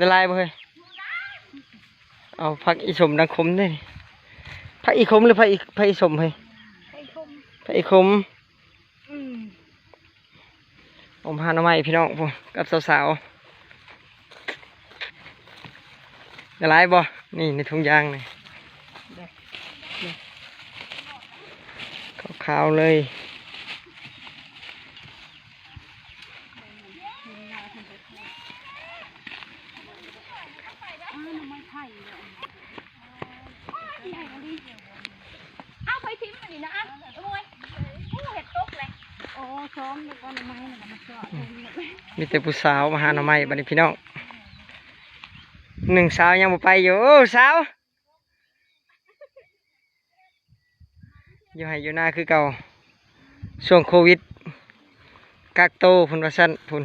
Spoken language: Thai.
ละลายบ่เฮ้ยเอาผักอีสมดังคมได้นี่ผักอีคมหรือผักอีผักอีสมเฮ้ยไอ้คมผักอีคมอืมผมพาหน้องใหม่พี่น้องผมกับสาวๆละลายบ่นี่ในถุงยางนี่ขาวๆเลย อ้าวน้ำมันไผ่เนี่ยเอาไปทิ้งมันนี่นะอะเอาไว้โอ้เห็ดตกเลยโอ้ซ้อมแล้วก็น้ำมันน่ะมันก็ลงหมดเลยมีแต่ผู้สาวมาหาหน้องใหม่บัดนี้พี่น้องหนึ่งสาวยังบ่ไปอยู่สาวอยู่ให้อยู่หน้าคือเก่าช่วงโควิดกักโตพุ่นว่าซั่นพุ่น